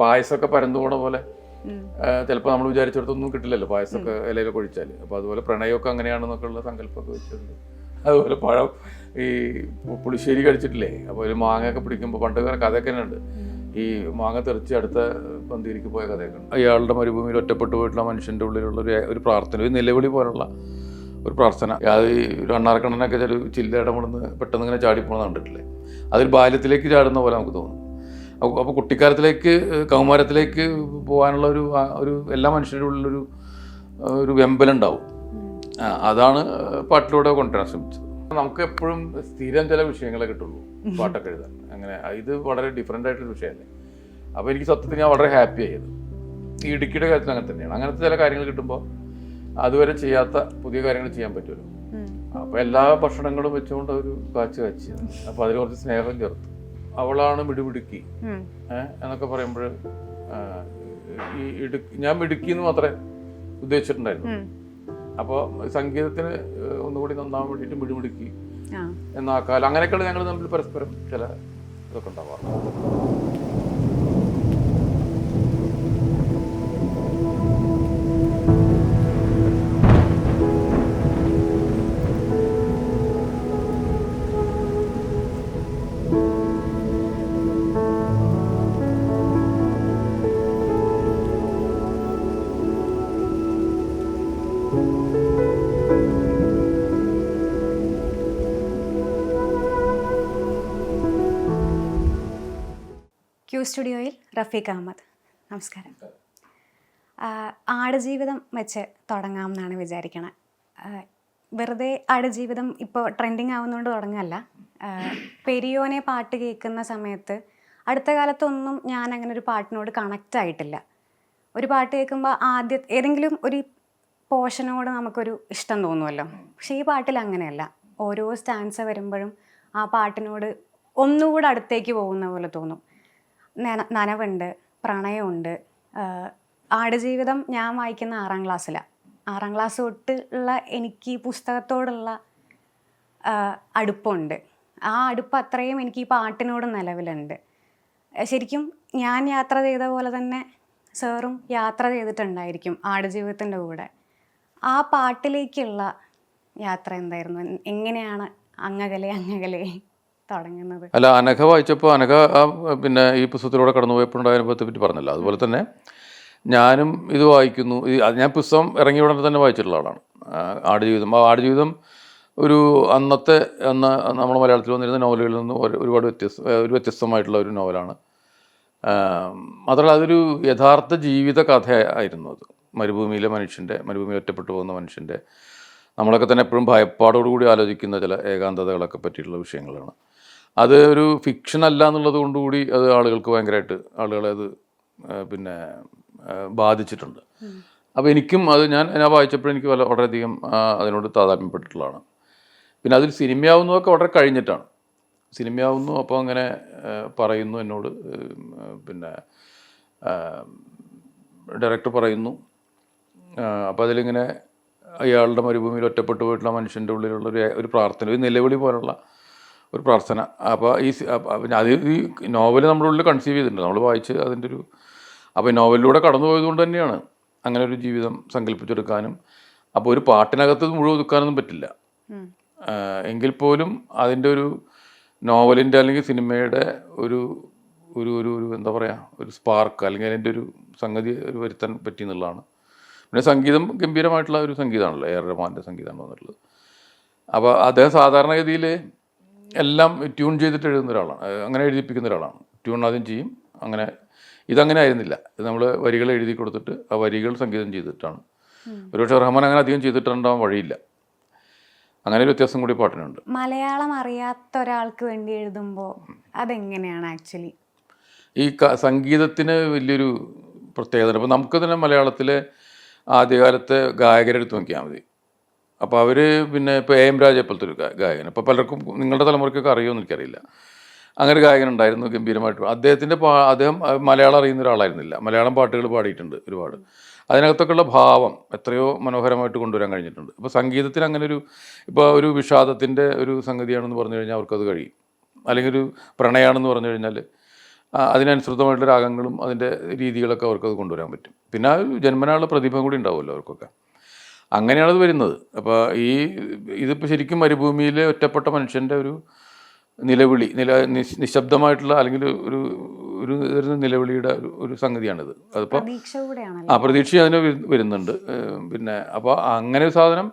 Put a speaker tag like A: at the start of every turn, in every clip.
A: പായസമൊക്കെ പരന്നു പോണ പോലെ. ചിലപ്പോൾ നമ്മൾ വിചാരിച്ചിടത്തൊന്നും കിട്ടില്ലല്ലോ പായസമൊക്കെ ഇലയിലൊക്കെ ഒഴിച്ചാൽ അപ്പോൾ അതുപോലെ പ്രണയമൊക്കെ അങ്ങനെയാണെന്നൊക്കെ ഉള്ള സങ്കല്പമൊക്കെ വെച്ചിട്ടുണ്ട്. അതുപോലെ പഴം ഈ പുളിശ്ശേരി കഴിച്ചിട്ടില്ലേ? അപ്പോൾ ഒരു മാങ്ങയൊക്കെ പിടിക്കുമ്പോൾ പണ്ട് കഥയൊക്കെ തന്നെ ഉണ്ട്. ഈ മാങ്ങ തെറിച്ച് അടുത്ത പന്തിരിക്ക് പോയ കഥയൊക്കെ ഉണ്ട്. അയാളുടെ മരുഭൂമിയിൽ ഒറ്റപ്പെട്ടു പോയിട്ടുള്ള മനുഷ്യന്റെ ഉള്ളിലുള്ള ഒരു ഒരു പ്രാർത്ഥന ഒരു നിലവിളി പോലുള്ള ഒരു പ്രാർത്ഥന. അത് ഈ ഒരു അണ്ണാർക്കണ്ണനൊക്കെ ചില ചില്ലയുടെ മുടന്ന് പെട്ടെന്ന് ഇങ്ങനെ ചാടിപ്പോണെന്ന് കണ്ടിട്ടില്ലേ? അതിൽ ബാല്യത്തിലേക്ക് ചാടുന്ന പോലെ നമുക്ക് തോന്നും. അപ്പോൾ കുട്ടിക്കാലത്തിലേക്ക് കൗമാരത്തിലേക്ക് പോകാനുള്ള ഒരു ഒരു എല്ലാ മനുഷ്യരുടെ ഉള്ളിലൊരു ഒരു വെമ്പലുണ്ടാവും അതാണ് പാട്ടിലൂടെ കൊണ്ടുവരാൻ ശ്രമിച്ചത്. നമുക്ക് എപ്പോഴും സ്ഥിരം ചില വിഷയങ്ങളെ കിട്ടുള്ളൂ പാട്ടൊക്കെ എഴുതാൻ. അങ്ങനെ ഇത് വളരെ ഡിഫറെന്റ് ആയിട്ടൊരു വിഷയമല്ലേ. അപ്പോൾ എനിക്ക് സത്യത്തിൽ ഞാൻ വളരെ ഹാപ്പി ആയത് ഈ ഇടുക്കിയുടെ കാര്യത്തിൽ അങ്ങനെ തന്നെയാണ്. അങ്ങനത്തെ ചില കാര്യങ്ങൾ കിട്ടുമ്പോൾ അതുവരെ ചെയ്യാത്ത പുതിയ കാര്യങ്ങൾ ചെയ്യാൻ പറ്റുമല്ലോ. അപ്പോൾ എല്ലാ ഭക്ഷണങ്ങളും വെച്ചുകൊണ്ട് ഒരു കാച്ച് കാച്ച് അപ്പോൾ അതിൽ കുറച്ച് സ്നേഹം ചേർത്തു. അവളാണ് മിടുമിടുക്കി. ഏഹ് എന്നൊക്കെ പറയുമ്പോൾ ഈ ഇടുക്കി ഞാൻ മിടുക്കി എന്ന് മാത്രമേ ഉദ്ദേശിച്ചിട്ടുണ്ടായിരുന്നു. അപ്പോൾ സംഗീതത്തിന് ഒന്നുകൂടി നന്നാവാൻ വേണ്ടിയിട്ട് മിടുമിടുക്കി. എന്നാക്കാൽ അങ്ങനെയൊക്കെയാണ് ഞങ്ങൾ തമ്മിൽ പരസ്പരം ചില ഇതൊക്കെ ഉണ്ടാവാറ്.
B: സ്റ്റുഡിയോയിൽ റഫീഖ് അഹമ്മദ്. നമസ്കാരം. ആടുജീവിതം വെച്ച് തുടങ്ങാം എന്നാണ് വിചാരിക്കണത് വെറുതെ ആടുജീവിതം ഇപ്പോൾ ട്രെൻഡിങ് ആവുന്നതുകൊണ്ട് തുടങ്ങല്ല. പെരിയോനെ പാട്ട് കേൾക്കുന്ന സമയത്ത് അടുത്ത കാലത്തൊന്നും ഞാൻ അങ്ങനെ ഒരു പാട്ടിനോട് കണക്റ്റ് ആയിട്ടില്ല. ഒരു പാട്ട് കേൾക്കുമ്പോൾ ആദ്യ ഏതെങ്കിലും ഒരു പോർഷനോട് നമുക്കൊരു ഇഷ്ടം തോന്നുമല്ലോ പക്ഷേ ഈ പാട്ടിൽ അങ്ങനെയല്ല. ഓരോ സ്റ്റാൻസ് വരുമ്പോഴും ആ പാട്ടിനോട് ഒന്നുകൂടെ അടുത്തേക്ക് പോകുന്ന പോലെ തോന്നും. നന- നനവുണ്ട് പ്രണയമുണ്ട് ആടുജീവിതം ഞാൻ വായിക്കുന്ന ആറാം ക്ലാസ്സിലാണ് ആറാം ക്ലാസ് തൊട്ട് ഉള്ള എനിക്ക് ഈ പുസ്തകത്തോടുള്ള അടുപ്പമുണ്ട് ആ അടുപ്പ് അത്രയും എനിക്ക് ഈ പാട്ടിനോട് നിലവിലുണ്ട്. ശരിക്കും ഞാൻ യാത്ര ചെയ്ത പോലെ തന്നെ സാറും യാത്ര ചെയ്തിട്ടുണ്ടായിരിക്കും ആടുജീവിതത്തിന്റെ കൂടെ. ആ പാട്ടിലേക്കുള്ള യാത്ര എന്തായിരുന്നു? എങ്ങനെയാണ് അങ്ങകലെ അങ്ങകലെ? തുടങ്ങുന്നത്.
A: അല്ല അനഘ വായിച്ചപ്പോൾ അനഘ പിന്നെ ഈ പുസ്തകത്തിലൂടെ കടന്നുപോയപ്പോഴുണ്ടായ അനുഭവത്തെ പറ്റി പറഞ്ഞല്ലോ. അതുപോലെ തന്നെ ഞാനും ഇത് വായിക്കുന്നു. ഞാൻ പുസ്തകം ഇറങ്ങിയ ഉടനെ തന്നെ വായിച്ചിട്ടുള്ള ആളാണ്. ആടുജീവിതം. ആ ആടുജീവിതം ഒരു അന്നത്തെ അന്ന് നമ്മൾ മലയാളത്തിൽ വന്നിരുന്ന നോവലുകളിൽ നിന്ന് ഒരുപാട് വ്യത്യസ്ത ഒരു വ്യത്യസ്തമായിട്ടുള്ള ഒരു നോവലാണ്. മാത്രമല്ല അതൊരു യഥാർത്ഥ ജീവിത കഥ ആയിരുന്നു അത്. മരുഭൂമിയിലെ മനുഷ്യന്റെ മരുഭൂമിയിൽ ഒറ്റപ്പെട്ടു പോകുന്ന മനുഷ്യന്റെ നമ്മളൊക്കെ തന്നെ എപ്പോഴും ഭയപ്പാടോടുകൂടി ആലോചിക്കുന്ന ചില ഏകാന്തതകളൊക്കെ പറ്റിയിട്ടുള്ള വിഷയങ്ങളാണ്. അത് ഒരു ഫിക്ഷൻ അല്ല എന്നുള്ളത് കൊണ്ടുകൂടി അത് ആളുകൾക്ക് ഭയങ്കരമായിട്ട് ആളുകളെ അത് പിന്നെ ബാധിച്ചിട്ടുണ്ട്. അപ്പോൾ എനിക്കും അത് ഞാൻ ഞാൻ വായിച്ചപ്പോൾ എനിക്ക് വല്ല വളരെയധികം അതിനോട് താതാത്മ്യപ്പെട്ടിട്ടുള്ളതാണ്. പിന്നെ അതിൽ സിനിമയാവുന്നതൊക്കെ വളരെ കഴിഞ്ഞിട്ടാണ്. സിനിമയാവുന്നു അപ്പോൾ അങ്ങനെ പറയുന്നു എന്നോട് പിന്നെ ഡയറക്ടർ പറയുന്നു. അപ്പോൾ അതിലിങ്ങനെ അയാളുടെ മരുഭൂമിയിൽ ഒറ്റപ്പെട്ടു പോയിട്ടുള്ള മനുഷ്യന്റെ ഉള്ളിലുള്ള ഒരു ഒരു പ്രാർത്ഥന ഒരു നിലവിളി പോലുള്ള ഒരു പ്രാർത്ഥന. അപ്പോൾ ഈ പിന്നെ അത് ഈ നോവൽ നമ്മുടെ ഉള്ളിൽ കൺസീവ് ചെയ്തിട്ടുണ്ട്. നമ്മൾ വായിച്ച് അതിന്റെ ഒരു അപ്പോൾ ഈ നോവലിലൂടെ കടന്നു പോയതുകൊണ്ട് തന്നെയാണ് അങ്ങനെ ഒരു ജീവിതം സങ്കല്പിച്ചെടുക്കാനും അപ്പോൾ ഒരു പാട്ടിനകത്ത് മുഴുവൻ ഒതുക്കാനൊന്നും പറ്റില്ല. എങ്കിൽ പോലും അതിന്റെ ഒരു നോവലിന്റെ അല്ലെങ്കിൽ സിനിമയുടെ ഒരു ഒരു ഒരു ഒരു എന്താ പറയുക ഒരു സ്പാർക്ക് അല്ലെങ്കിൽ അതിന്റെ ഒരു സംഗതി ഒരു വരുത്താൻ പറ്റി എന്നുള്ളതാണ്. പിന്നെ സംഗീതം ഗംഭീരമായിട്ടുള്ള ഒരു സംഗീതമാണല്ലോ. എ ആർ റഹ്മാന്റെ സംഗീതമാണ് വന്നിട്ടുള്ളത്. അപ്പോൾ അദ്ദേഹം സാധാരണഗതിയിൽ എല്ലാം ട്യൂൺ ചെയ്തിട്ട് എഴുതുന്ന ഒരാളാണ്. അങ്ങനെ എഴുതിപ്പിക്കുന്ന ഒരാളാണ്. ട്യൂൺ ആദ്യം ചെയ്യും. അങ്ങനെ ഇതങ്ങനെ ആയിരുന്നില്ല. ഇത് നമ്മൾ വരികൾ എഴുതി കൊടുത്തിട്ട് ആ വരികൾ സംഗീതം ചെയ്തിട്ടാണ്. ഒരുപക്ഷെ റഹ്മാൻ അങ്ങനെ അധികം ചെയ്തിട്ടുണ്ടാവാൻ വഴിയില്ല. അങ്ങനെ ഒരു വ്യത്യാസം കൂടി പാട്ടിനുണ്ട്.
B: മലയാളം അറിയാത്ത ഒരാൾക്ക് വേണ്ടി എഴുതുമ്പോൾ അതെങ്ങനെയാണ് ആക്ച്വലി?
A: ഈ ക- സംഗീതത്തിന് വലിയൊരു പ്രത്യേകത ഇപ്പോൾ നമുക്ക് തന്നെ മലയാളത്തിലെ ആദ്യകാലത്തെ ഗായകരെടുത്ത് നോക്കിയാൽ മതി. അപ്പോൾ അവർ പിന്നെ ഇപ്പോൾ എ എം രാജ പോലത്തെ ഒരു ഗായകൻ. അപ്പോൾ പലർക്കും നിങ്ങളുടെ തലമുറയ്ക്കൊക്കെ അറിയുമെന്ന് എനിക്കറിയില്ല. അങ്ങനെ ഗായകൻ ഉണ്ടായിരുന്നു ഗംഭീരമായിട്ട്. അദ്ദേഹത്തിന്റെ പാ അദ്ദേഹം മലയാളം അറിയുന്ന ഒരാളായിരുന്നില്ല. മലയാളം പാട്ടുകൾ പാടിയിട്ടുണ്ട് ഒരുപാട്. അതിനകത്തൊക്കെയുള്ള ഭാവം എത്രയോ മനോഹരമായിട്ട് കൊണ്ടുവരാൻ കഴിഞ്ഞിട്ടുണ്ട്. അപ്പോൾ സംഗീതത്തിന് അങ്ങനെ ഒരു ഇപ്പോൾ ഒരു വിഷാദത്തിന്റെ ഒരു സംഗതിയാണെന്ന് പറഞ്ഞു കഴിഞ്ഞാൽ അവർക്കത് കഴിയും. അല്ലെങ്കിൽ ഒരു പ്രണയമാണെന്ന് പറഞ്ഞു കഴിഞ്ഞാൽ അതിനനുസൃതമായിട്ടുള്ള രാഗങ്ങളും അതിന്റെ രീതികളൊക്കെ അവർക്കത് കൊണ്ടുവരാൻ പറ്റും. പിന്നെ ആ ഒരു ജന്മനാളുടെ പ്രതിഭ കൂടി ഉണ്ടാവുമല്ലോ അവർക്കൊക്കെ. അങ്ങനെയാണ് അത് വരുന്നത്. അപ്പോൾ ഈ ഇതിപ്പോൾ ശരിക്കും മരുഭൂമിയിലെ ഒറ്റപ്പെട്ട മനുഷ്യന്റെ ഒരു നിലവിളി നില നിശബ്ദമായിട്ടുള്ള അല്ലെങ്കിൽ ഒരു ഒരു നിലവിളിയുടെ ഒരു ഒരു സംഗതിയാണിത്. അതിപ്പോൾ ആ പ്രതീക്ഷ അതിന് വരുന്നുണ്ട്. പിന്നെ അപ്പോൾ അങ്ങനെ ഒരു സാധനം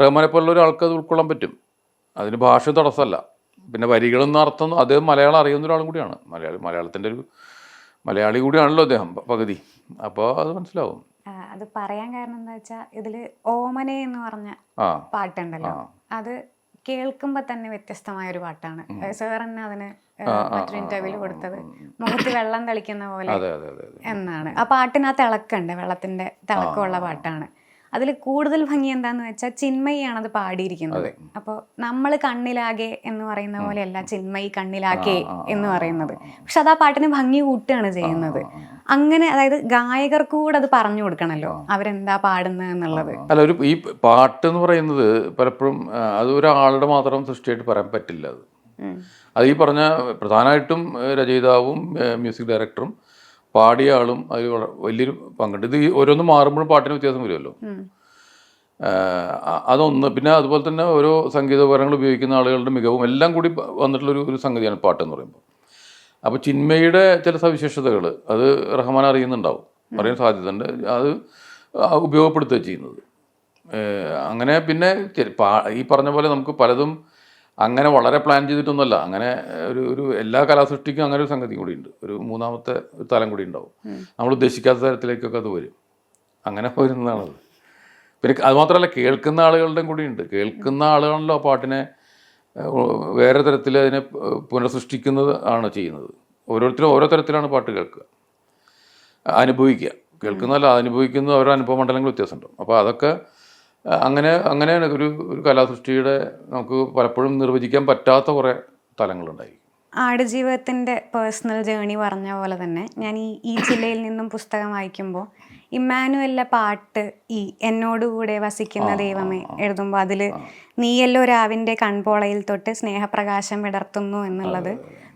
A: റഹ്മാനെ പോലുള്ള ഒരാൾക്ക് അത് ഉൾക്കൊള്ളാൻ പറ്റും. അതിന് ഭാഷ തടസ്സമല്ല. പിന്നെ വരികളൊന്നും അർത്ഥം അദ്ദേഹം മലയാളം അറിയുന്ന ഒരാളും കൂടിയാണ്. മലയാളി മലയാളത്തിന്റെ ഒരു മലയാളി കൂടിയാണല്ലോ അദ്ദേഹം പകുതി. അപ്പോൾ അത് മനസ്സിലാവും.
B: അത് പറയാൻ കാരണം എന്താ വെച്ചാൽ ഇതിൽ ഓമനെ എന്ന് പറഞ്ഞ പാട്ടുണ്ടല്ലോ. അത് കേൾക്കുമ്പോ തന്നെ വ്യത്യസ്തമായ ഒരു പാട്ടാണ്. സാർ തന്നെ അതിന് മറ്റൊരു ഇന്റർവ്യൂൽ കൊടുത്തത് മുഖത്ത് വെള്ളം തളിക്കുന്ന പോലെ എന്നാണ്. ആ പാട്ടിന് ആ തിളക്കുണ്ട് വെള്ളത്തിന്റെ തിളക്കമുള്ള പാട്ടാണ്. അതിൽ കൂടുതൽ ഭംഗി എന്താന്ന് വെച്ചാൽ ചിന്മയിയാണ് അത്. പാടിയിരിക്കുന്നത് അപ്പോൾ നമ്മൾ കണ്ണിലാകെ എന്ന് പറയുന്ന പോലെയല്ല ചിന്മയി കണ്ണിലാകെ എന്ന് പറയുന്നത്. പക്ഷെ അത് ആ പാട്ടിന് ഭംഗി കൂട്ടുകയാണ് ചെയ്യുന്നത്. അങ്ങനെ അതായത് ഗായകർക്ക് കൂടെ അത് പറഞ്ഞു കൊടുക്കണല്ലോ അവരെന്താ പാടുന്നത് എന്നുള്ളത്.
A: അല്ല ഒരു ഈ പാട്ട് എന്ന് പറയുന്നത് പലപ്പോഴും അത് ഒരാളുടെ മാത്രം സൃഷ്ടിയായിട്ട് പറയാൻ പറ്റില്ല അത്. അത് ഈ പറഞ്ഞ പ്രധാനമായിട്ടും രചയിതാവും മ്യൂസിക് ഡയറക്ടറും പാടിയ ആളും അതിൽ വലിയൊരു പങ്കുണ്ട്. ഇത് ഓരോന്നും മാറുമ്പോഴും പാട്ടിന് വ്യത്യാസം വരുമല്ലോ. അതൊന്ന് പിന്നെ അതുപോലെ തന്നെ ഓരോ സംഗീത ഉപകരണങ്ങൾ ഉപയോഗിക്കുന്ന ആളുകളുടെ മികവും എല്ലാം കൂടി വന്നിട്ടുള്ള വന്നിട്ടുള്ളൊരു ഒരു സംഗതിയാണ് പാട്ട് എന്ന് പറയുമ്പോൾ. അപ്പോൾ ചിന്മയുടെ ചില സവിശേഷതകൾ അത് റഹ്മാൻ അറിയുന്നുണ്ടാവും. അറിയാൻ സാധ്യതയുണ്ട്. അത് ഉപയോഗപ്പെടുത്തുക ചെയ്യുന്നത്. അങ്ങനെ പിന്നെ ഈ പറഞ്ഞ പോലെ നമുക്ക് പലതും അങ്ങനെ വളരെ പ്ലാൻ ചെയ്തിട്ടൊന്നുമല്ല. അങ്ങനെ ഒരു ഒരു എല്ലാ കലാസൃഷ്ടിക്കും അങ്ങനെ ഒരു സംഗതി കൂടി ഉണ്ട് ഒരു മൂന്നാമത്തെ ഒരു തലം കൂടി ഉണ്ടാവും. നമ്മൾ ഉദ്ദേശിക്കാത്ത തരത്തിലേക്കൊക്കെ അത് വരും. അങ്ങനെ വരുന്നതാണത് പിന്നെ അത് മാത്രമല്ല കേൾക്കുന്ന ആളുകളുടെയും കൂടി ഉണ്ട്. കേൾക്കുന്ന ആളുകളാണല്ലോ ആ പാട്ടിനെ വേറെ തരത്തിൽ അതിനെ പുനഃസൃഷ്ടിക്കുന്നത് ആണ് ചെയ്യുന്നത്. ഓരോരുത്തരും ഓരോ തരത്തിലാണ് പാട്ട് കേൾക്കുക. അനുഭവിക്കുക. കേൾക്കുന്നതല്ല അനുഭവിക്കുന്ന ഓരോ അനുഭവ മണ്ഡലങ്ങൾ വ്യത്യാസമുണ്ടാവും. അപ്പോൾ അതൊക്കെ ആ, അങ്ങനെ ഒരു ഒരു കലാസൃഷ്ടിയുടെ നമുക്ക് പലപ്പോഴും നിർവചിക്കാൻ പറ്റാത്ത കുറേ തലങ്ങളുണ്ടായി.
B: ആടുജീവിതത്തിന്റെ പേഴ്സണൽ ജേണി പറഞ്ഞ പോലെ തന്നെ ഞാൻ ഈ ഈ ജില്ലയിൽ നിന്നും പുസ്തകം വായിക്കുമ്പോൾ ഇമ്മാനുവലിലെ പാട്ട് ഈ എന്നോടുകൂടെ വസിക്കുന്ന ദൈവമേ എഴുതുമ്പോൾ അതിൽ നീയല്ലോ രാവിന്റെ കൺപോളയിൽ തൊട്ട് സ്നേഹപ്രകാശം വിടർത്തുന്നു എന്നുള്ളത്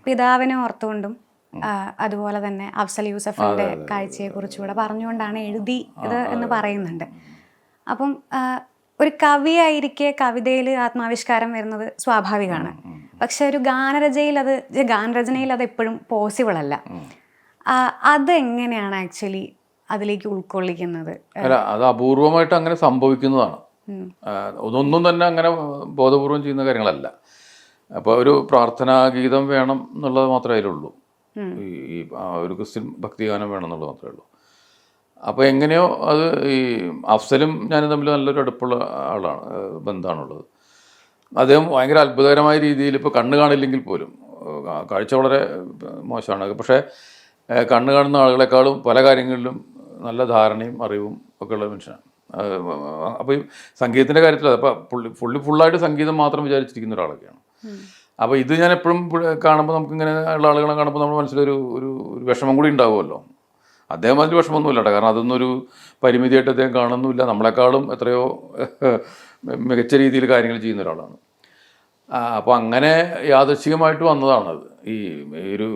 B: പിതാവിനെ ഓർത്തുകൊണ്ടും അതുപോലെ തന്നെ അഫ്സൽ യൂസഫിന്റെ കാഴ്ചയെക്കുറിച്ചുകൂടെ പറഞ്ഞുകൊണ്ടാണ് എഴുതി ഇത് എന്ന് പറയുന്നുണ്ട്. അപ്പം ഒരു കവിയായിരിക്കെ കവിതയിൽ ആത്മാവിഷ്കാരം വരുന്നത് സ്വാഭാവികമാണ് പക്ഷെ ഒരു ഗാനരചയിൽ അത് ഗാനരചനയിൽ അത് എപ്പോഴും പോസിബിൾ അല്ല. അത് എങ്ങനെയാണ് ആക്ച്വലി അതിലേക്ക് ഉൾക്കൊള്ളിക്കുന്നത്?
A: അല്ല അത് അപൂർവമായിട്ട് അങ്ങനെ സംഭവിക്കുന്നതാണ്. അതൊന്നും തന്നെ അങ്ങനെ ബോധപൂർവം ചെയ്യുന്ന കാര്യങ്ങളല്ല. അപ്പോൾ ഒരു പ്രാർത്ഥനാ ഗീതം വേണം എന്നുള്ളത് മാത്രമേ അതിലുള്ളൂ. ഈ ഒരു ക്രിസ്ത്യൻ ഭക്തിഗാനം വേണം എന്നുള്ളത് മാത്രമേ ഉള്ളൂ. അപ്പോൾ എങ്ങനെയോ അത് ഈ അഫ്സലും ഞാനും തമ്മിൽ നല്ലൊരു അടുപ്പുള്ള ആളാണ് ബന്ധമാണുള്ളത് അദ്ദേഹം ഭയങ്കര അത്ഭുതകരമായ രീതിയിൽ ഇപ്പോൾ കണ്ണ് കാണില്ലെങ്കിൽ പോലും കാഴ്ച വളരെ മോശമാണ്. പക്ഷേ കണ്ണ് കാണുന്ന ആളുകളെക്കാളും പല കാര്യങ്ങളിലും നല്ല ധാരണയും അറിവും ഒക്കെ ഉള്ള മനുഷ്യനാണ്. അപ്പോൾ ഈ സംഗീതത്തിന്റെ കാര്യത്തിൽ അപ്പോൾ പുള്ളി പുള്ളി ഫുള്ളായിട്ട് സംഗീതം മാത്രം വിചാരിച്ചിരിക്കുന്ന ഒരാളൊക്കെയാണ്. അപ്പോൾ ഇത് ഞാൻ എപ്പോഴും കാണുമ്പോൾ നമുക്കിങ്ങനെ ഉള്ള ആളുകളെ കാണുമ്പോൾ നമ്മുടെ മനസ്സിലൊരു ഒരു ഒരു വിഷമം കൂടി ഉണ്ടാവുമല്ലോ. അദ്ദേഹം അതിൽ വിഷമമൊന്നുമില്ല കേട്ടോ. കാരണം അതൊന്നും ഒരു പരിമിതിയായിട്ട് അദ്ദേഹം കാണുന്നില്ല നമ്മളെക്കാളും എത്രയോ മികച്ച രീതിയിൽ കാര്യങ്ങൾ ചെയ്യുന്ന ഒരാളാണ്. അപ്പോൾ അങ്ങനെ യാദൃശികമായിട്ട് വന്നതാണത്. ഈ ഒരു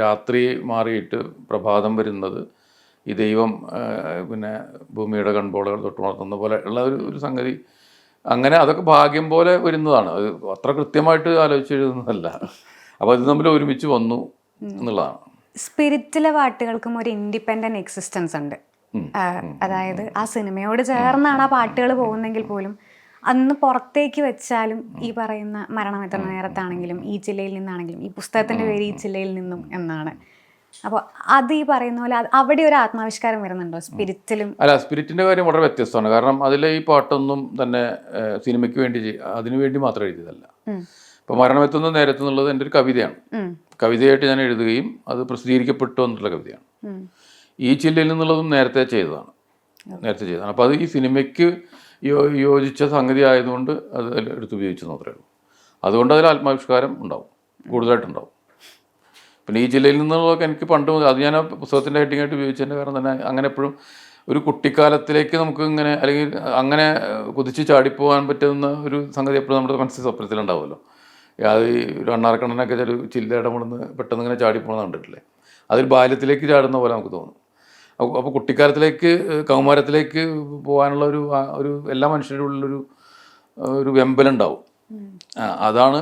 A: രാത്രി മാറിയിട്ട് പ്രഭാതം വരുന്നത് ഈ ദൈവം പിന്നെ ഭൂമിയുടെ കൺപോളകൾ തൊട്ടുണർത്തുന്ന പോലെ ഉള്ള ഒരു ഒരു സംഗതി. അങ്ങനെ അതൊക്കെ ഭാഗ്യം പോലെ വരുന്നതാണ്. അത് അത്ര കൃത്യമായിട്ട് ആലോചിച്ച് എഴുതുന്നതല്ല. അപ്പോൾ ഇത് തമ്മിൽ ഒരുമിച്ച് വന്നു എന്നുള്ളതാണ്.
B: സ്പിരിറ്റിലെ പാട്ടുകൾക്കും ഒരു ഇൻഡിപെൻഡന്റ് എക്സിസ്റ്റൻസ് ഉണ്ട്. അതായത് ആ സിനിമയോട് ചേർന്നാണ് ആ പാട്ടുകൾ പോകുന്നെങ്കിൽ പോലും അന്ന് പുറത്തേക്ക് വെച്ചാലും ഈ പറയുന്ന മരണം എത്ര നേരത്താണെങ്കിലും ഈ ജില്ലയിൽ നിന്നാണെങ്കിലും ഈ പുസ്തകത്തിന്റെ പേര് ഈ ജില്ലയിൽ നിന്നും എന്നാണ്. അപ്പോൾ അത് ഈ പറയുന്ന പോലെ അവിടെ ഒരു ആത്മാവിഷ്കാരം വരുന്നുണ്ടോ? സ്പിരിറ്റിലും
A: അല്ല സ്പിരിറ്റിന്റെ കാര്യം വളരെ വ്യത്യസ്തമാണ്. കാരണം അതിലെ ഈ പാട്ടൊന്നും തന്നെ സിനിമയ്ക്ക് വേണ്ടി അതിനുവേണ്ടി അതിനു വേണ്ടി മാത്രം എഴുതിയതല്ല. ഇപ്പൊ മരണമെത്തുന്ന നേരത്തെന്നുള്ളത് എന്റെ ഒരു കവിതയാണ്. കവിതയായിട്ട് ഞാൻ എഴുതുകയും അത് പ്രസിദ്ധീകരിക്കപ്പെട്ടു എന്നുള്ള കവിതയാണ്. ഈ ചില്ലയിൽ നിന്നുള്ളതും നേരത്തെ ചെയ്തതാണ്. നേരത്തെ ചെയ്തതാണ്. അപ്പോൾ അത് ഈ സിനിമയ്ക്ക് യോ യോജിച്ച സംഗതി ആയതുകൊണ്ട് അത് എടുത്ത് എടുത്തുപയോഗിച്ചു മാത്രമേ ഉള്ളൂ. അതുകൊണ്ട് അതിൽ ആത്മാവിഷ്കാരം ഉണ്ടാവും. കൂടുതലായിട്ടുണ്ടാവും. പിന്നെ ഈ ജില്ലയിൽ നിന്നുള്ളതൊക്കെ എനിക്ക് പണ്ട് മുതൽ അത് ഞാൻ പുസ്തകത്തിന്റെ ഹെഡിങ് ആയിട്ട് ഉപയോഗിച്ചതിന്റെ കാരണം തന്നെ അങ്ങനെ എപ്പോഴും ഒരു കുട്ടിക്കാലത്തിലേക്ക് നമുക്ക് ഇങ്ങനെ അല്ലെങ്കിൽ അങ്ങനെ കുതിച്ച് ചാടിപ്പോകാൻ പറ്റുന്ന ഒരു സംഗതി എപ്പോഴും നമ്മുടെ മനസ്സിൽ സ്വപ്നത്തിലുണ്ടാവുമല്ലോ അത് അണ്ണാർക്കണ്ണനൊക്കെ ചില ചില്ലയുടെ നിന്ന് പെട്ടെന്ന് ഇങ്ങനെ ചാടിപ്പോണെന്ന് കണ്ടിട്ടില്ലേ? അതിൽ ബാല്യത്തിലേക്ക് ചാടുന്ന പോലെ നമുക്ക് തോന്നും. അപ്പോൾ അപ്പോൾ കുട്ടിക്കാലത്തിലേക്ക് കൗമാരത്തിലേക്ക് പോകാനുള്ള ഒരു ഒരു എല്ലാ മനുഷ്യരുടെ ഉള്ളിലൊരു ഒരു വെമ്പലുണ്ടാവും. അതാണ്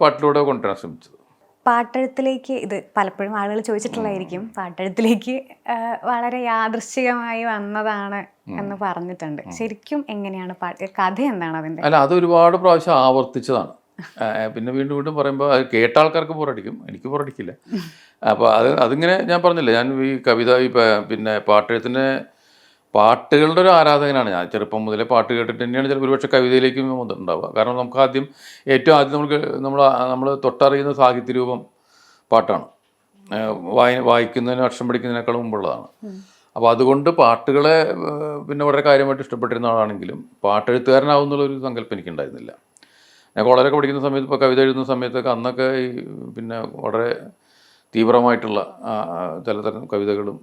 A: പാട്ടിലൂടെ കൊണ്ടുവരാൻ ശ്രമിച്ചത്.
B: പാട്ടെഴുത്തിലേക്ക് ഇത് പലപ്പോഴും ആളുകൾ ചോദിച്ചിട്ടുള്ളതായിരിക്കും. പാട്ടെഴുത്തിലേക്ക് വളരെ യാദൃശ്ചികമായി വന്നതാണ് എന്ന് പറഞ്ഞിട്ടുണ്ട്. ശരിക്കും എങ്ങനെയാണ് പാട്ട് കഥ എന്താണ് അതിന്റെ?
A: അല്ല അത് ഒരുപാട് പ്രാവശ്യം ആവർത്തിച്ചതാണ്. പിന്നെ വീണ്ടും വീണ്ടും പറയുമ്പോൾ അത് കേട്ട ആൾക്കാർക്ക് ബോറടിക്കും. എനിക്ക് ബോറടിക്കില്ല. അപ്പോൾ അത് അതിങ്ങനെ ഞാൻ പറഞ്ഞില്ല ഞാൻ ഈ കവിത ഈ പിന്നെ പാട്ടെഴുത്തിന്റെ പാട്ടുകളുടെ ഒരു ആരാധകനാണ് ഞാൻ. ചെറുപ്പം മുതലേ പാട്ട് കേട്ടിട്ട് തന്നെയാണ് ചിലപ്പോൾ ഒരുപക്ഷെ കവിതയിലേക്കും ഉണ്ടാവുക കാരണം നമുക്ക് ആദ്യം ഏറ്റവും ആദ്യം നമുക്ക് നമ്മൾ നമ്മൾ തൊട്ടറിയുന്ന സാഹിത്യ രൂപം പാട്ടാണ്. വായി വായ വായിക്കുന്നതിനും അക്ഷരം പഠിക്കുന്നതിനേക്കാൾ മുമ്പുള്ളതാണ്. അപ്പോൾ അതുകൊണ്ട് പാട്ടുകളെ പിന്നെ വളരെ കാര്യമായിട്ട് ഇഷ്ടപ്പെട്ടിരുന്ന ആളാണെങ്കിലും പാട്ടെഴുത്തുകാരനാവുന്നുള്ളൊരു സങ്കല്പം എനിക്കുണ്ടായിരുന്നില്ല. ഞാൻ കോളേജൊക്കെ പഠിക്കുന്ന സമയത്ത് ഇപ്പോൾ കവിത എഴുതുന്ന സമയത്തൊക്കെ അന്നൊക്കെ ഈ പിന്നെ വളരെ തീവ്രമായിട്ടുള്ള ചിലതരം കവിതകളും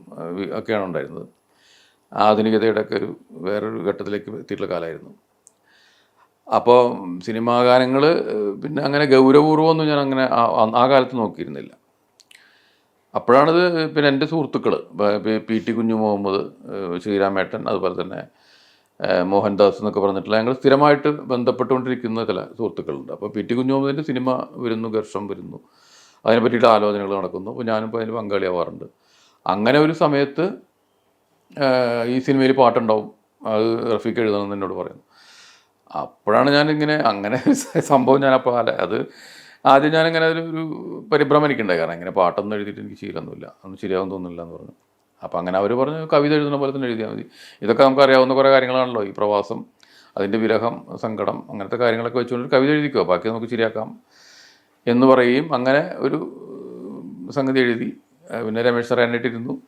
A: ഒക്കെയാണ് ഉണ്ടായിരുന്നത്. ആധുനികതയുടെ ഒക്കെ ഒരു വേറൊരു ഘട്ടത്തിലേക്ക് എത്തിയിട്ടുള്ള കാലമായിരുന്നു. അപ്പോൾ സിനിമാ ഗാനങ്ങൾ പിന്നെ അങ്ങനെ ഗൗരവപൂർവമൊന്നും ഞാൻ അങ്ങനെ ആ- കാലത്ത് നോക്കിയിരുന്നില്ല. അപ്പോഴാണിത് പിന്നെ എന്റെ സുഹൃത്തുക്കൾ പി ടി കുഞ്ഞു മുഹമ്മദ് ശ്രീരാമേട്ടൻ അതുപോലെ തന്നെ മോഹൻദാസ് എന്നൊക്കെ പറഞ്ഞിട്ടുള്ള ഞങ്ങൾ സ്ഥിരമായിട്ട് ബന്ധപ്പെട്ടുകൊണ്ടിരിക്കുന്ന ചില സുഹൃത്തുക്കളുണ്ട്. അപ്പോൾ പി ടി കുഞ്ഞു സിനിമ വരുന്നു ഘർഷം വരുന്നു. അതിനെ പറ്റിയിട്ട് ആലോചനകൾ നടക്കുന്നു. അപ്പോൾ ഞാനും ഇപ്പോൾ അതിന് പങ്കാളിയാവാറുണ്ട്. അങ്ങനെ ഒരു സമയത്ത് ഈ സിനിമയിൽ പാട്ടുണ്ടാവും. അത് റഫീഖ് എഴുതണമെന്ന് എന്നോട് പറയുന്നു. അപ്പോഴാണ് ഞാനിങ്ങനെ അങ്ങനെ സംഭവം ഞാൻ അപ്പോൾ അല്ല അത് ആദ്യം ഞാനിങ്ങനെ ഒരു പരിഭ്രമം എനിക്കുണ്ടായി. കാരണം ഇങ്ങനെ പാട്ടൊന്നും എഴുതിയിട്ട് എനിക്ക് ശീലമൊന്നുമില്ല. ഒന്നും ശരിയാവും തോന്നുന്നില്ല എന്ന് പറഞ്ഞു. അപ്പോൾ അങ്ങനെ അവർ പറഞ്ഞു കവിത എഴുതുന്ന പോലെ തന്നെ എഴുതിയാൽ മതി. ഇതൊക്കെ നമുക്ക് അറിയാവുന്ന കുറേ കാര്യങ്ങളാണല്ലോ. ഈ പ്രവാസം അതിന്റെ വിരഹം സങ്കടം അങ്ങനത്തെ കാര്യങ്ങളൊക്കെ വെച്ചുകൊണ്ട് ഒരു കവിത എഴുതിക്കോ? ബാക്കി നമുക്ക് ശരിയാക്കാം. എന്ന് പറയുകയും അങ്ങനെ ഒരു സംഗതി എഴുതി. പിന്നെ രമേശ് സാറാനായിട്ടിരുന്നു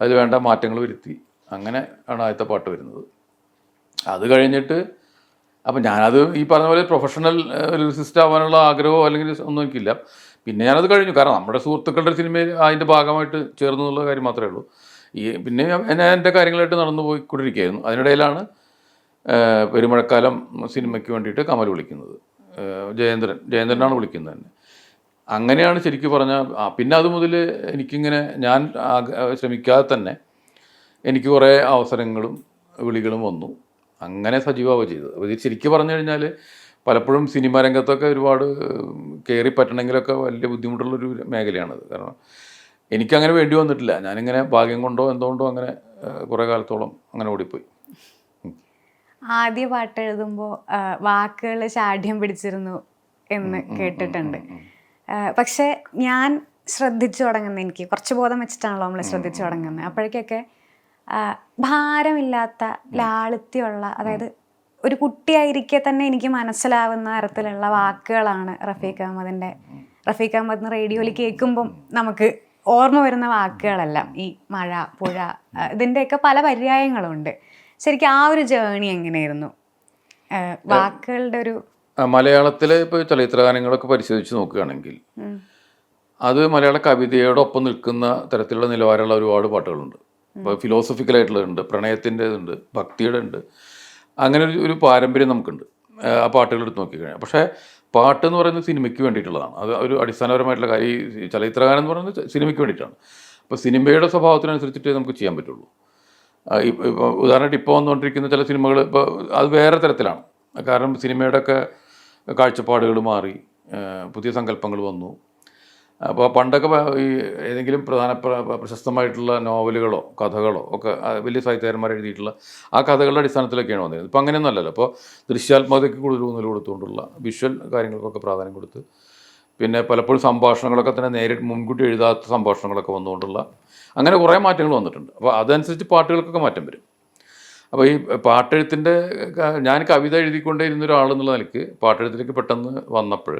A: അതിൽ വേണ്ട മാറ്റങ്ങൾ വരുത്തി. അങ്ങനെ ആണ് ആദ്യത്തെ പാട്ട് വരുന്നത്. അത് കഴിഞ്ഞിട്ട് അപ്പം ഞാനത് ഈ പറഞ്ഞ പോലെ പ്രൊഫഷണൽ ലിറിസിസ്റ്റ് ആവാനുള്ള ആഗ്രഹമോ അല്ലെങ്കിൽ ഒന്നും എനിക്കില്ല. പിന്നെ ഞാനത് കഴിഞ്ഞു. കാരണം നമ്മുടെ സുഹൃത്തുക്കളുടെ സിനിമയിൽ അതിന്റെ ഭാഗമായിട്ട് ചേർന്നു എന്നുള്ള കാര്യം മാത്രമേ ഉള്ളൂ. ഈ പിന്നെ ഞാൻ എന്റെ കാര്യങ്ങളായിട്ട് നടന്നു പോയിക്കൊണ്ടിരിക്കുകയായിരുന്നു. അതിനിടയിലാണ് പെരുമഴക്കാലം സിനിമയ്ക്ക് വേണ്ടിയിട്ട് കമൽ വിളിക്കുന്നത്. ജയേന്ദ്രൻ. ജയേന്ദ്രനാണ് വിളിക്കുന്നത് തന്നെ അങ്ങനെയാണ് ശരിക്കും പറഞ്ഞാൽ പിന്നെ അത് മുതൽ എനിക്കിങ്ങനെ ഞാൻ ശ്രമിക്കാതെ തന്നെ എനിക്ക് കുറേ അവസരങ്ങളും വിളികളും വന്നു. അങ്ങനെ സജീവമാവുക ചെയ്തത്. ശരിക്കും പറഞ്ഞു കഴിഞ്ഞാൽ പലപ്പോഴും സിനിമാ രംഗത്തൊക്കെ ഒരുപാട് കയറി പറ്റണമെങ്കിലൊക്കെ വലിയ ബുദ്ധിമുട്ടുള്ളൊരു മേഖലയാണത്. കാരണം എനിക്കങ്ങനെ വേണ്ടി വന്നിട്ടില്ല. ഞാനിങ്ങനെ ഭാഗ്യം കൊണ്ടോ എന്തുകൊണ്ടോ അങ്ങനെ കുറേ കാലത്തോളം അങ്ങനെ ഓടിപ്പോയി.
B: ആദ്യ പാട്ട് എഴുതുമ്പോൾ വാക്കുകൾ ശാഠ്യം പിടിച്ചിരുന്നു എന്ന് കേട്ടിട്ടുണ്ട്. പക്ഷേ ഞാൻ ശ്രദ്ധിച്ചു തുടങ്ങുന്ന എനിക്ക് കുറച്ച് ബോധം വെച്ചിട്ടാണല്ലോ നമ്മൾ ശ്രദ്ധിച്ചു തുടങ്ങുന്നത്. അപ്പോഴേക്കൊക്കെ ഭാരമില്ലാത്ത ലാളിത്യമുള്ള അതായത് ഒരു കുട്ടിയായിരിക്കെ തന്നെ എനിക്ക് മനസ്സിലാവുന്ന തരത്തിലുള്ള വാക്കുകളാണ് റഫീഖ് അഹമ്മദിന്റെ. റഫീഖ് അഹമ്മദ് റേഡിയോയിൽ കേൾക്കുമ്പം നമുക്ക് ഓർമ്മ വരുന്ന വാക്കുകളെല്ലാം ഈ മഴ പുഴ ഇതിന്റെയൊക്കെ പല പര്യായങ്ങളുണ്ട്. ശരിക്കും ആ ഒരു ജേണി എങ്ങനെയായിരുന്നു? വാക്കുകളുടെ ഒരു
A: മലയാളത്തിലെ ഇപ്പോൾ ചലച്ചിത്ര ഗാനങ്ങളൊക്കെ പരിശോധിച്ച് നോക്കുകയാണെങ്കിൽ അത് മലയാള കവിതയോടൊപ്പം നിൽക്കുന്ന തരത്തിലുള്ള നിലവാരമുള്ള ഒരുപാട് പാട്ടുകളുണ്ട്. ഇപ്പോൾ ഫിലോസഫിക്കലായിട്ടുള്ളതുണ്ട് പ്രണയത്തിന്റെതുണ്ട് ഭക്തിയുടെ ഉണ്ട് അങ്ങനെ ഒരു ഒരു പാരമ്പര്യം നമുക്കുണ്ട്. ആ, പാട്ടുകളെടുത്ത് നോക്കിക്കഴിഞ്ഞാൽ. പക്ഷേ പാട്ട് എന്ന് പറയുന്നത് സിനിമയ്ക്ക് വേണ്ടിയിട്ടുള്ളതാണ്. അത് ഒരു അടിസ്ഥാനപരമായിട്ടുള്ള കാര്യം ഈ ചലച്ചിത്രകാരൻ എന്ന് പറയുന്നത് സിനിമയ്ക്ക് വേണ്ടിയിട്ടാണ്. അപ്പോൾ സിനിമയുടെ സ്വഭാവത്തിനനുസരിച്ചിട്ടേ നമുക്ക് ചെയ്യാൻ പറ്റുള്ളൂ. ഇപ്പോൾ ഇപ്പ- ഉദാഹരണമായിട്ട് ഇപ്പോൾ വന്നുകൊണ്ടിരിക്കുന്ന ചില സിനിമകൾ ഇപ്പോൾ അത് വേറെ തരത്തിലാണ്. കാരണം സിനിമയുടെ ഒക്കെ കാഴ്ചപ്പാടുകൾ മാറി പുതിയ സങ്കല്പങ്ങൾ വന്നു. അപ്പോൾ പണ്ടൊക്കെ ഈ ഏതെങ്കിലും പ്രധാന പ്രശസ്തമായിട്ടുള്ള നോവലുകളോ കഥകളോ ഒക്കെ വലിയ സാഹിത്യകാരന്മാർ എഴുതിയിട്ടുള്ള ആ കഥകളുടെ അടിസ്ഥാനത്തിലൊക്കെയാണ് വന്നത്. ഇപ്പോൾ അങ്ങനെയൊന്നും അല്ലല്ലോ. അപ്പോൾ ദൃശ്യാത്മകതയ്ക്ക് കൂടുതൽ ഊന്നൽ കൊടുത്തുകൊണ്ടുള്ള വിഷ്വൽ കാര്യങ്ങൾക്കൊക്കെ പ്രാധാന്യം കൊടുത്ത് പിന്നെ പലപ്പോഴും സംഭാഷണങ്ങളൊക്കെ തന്നെ നേരിട്ട് മുൻകൂട്ടി എഴുതാത്ത സംഭാഷണങ്ങളൊക്കെ വന്നുകൊണ്ടുള്ള അങ്ങനെ കുറേ മാറ്റങ്ങൾ വന്നിട്ടുണ്ട്. അപ്പോൾ അതനുസരിച്ച് പാട്ടുകൾക്കൊക്കെ മാറ്റം വരും. അപ്പോൾ ഈ പാട്ടെഴുത്തിന്റെ ഞാൻ കവിത എഴുതിക്കൊണ്ടേ ഇരുന്ന ഒരാളെന്നുള്ള നിലയ്ക്ക് പാട്ടെഴുത്തിലേക്ക് പെട്ടെന്ന് വന്നപ്പോൾ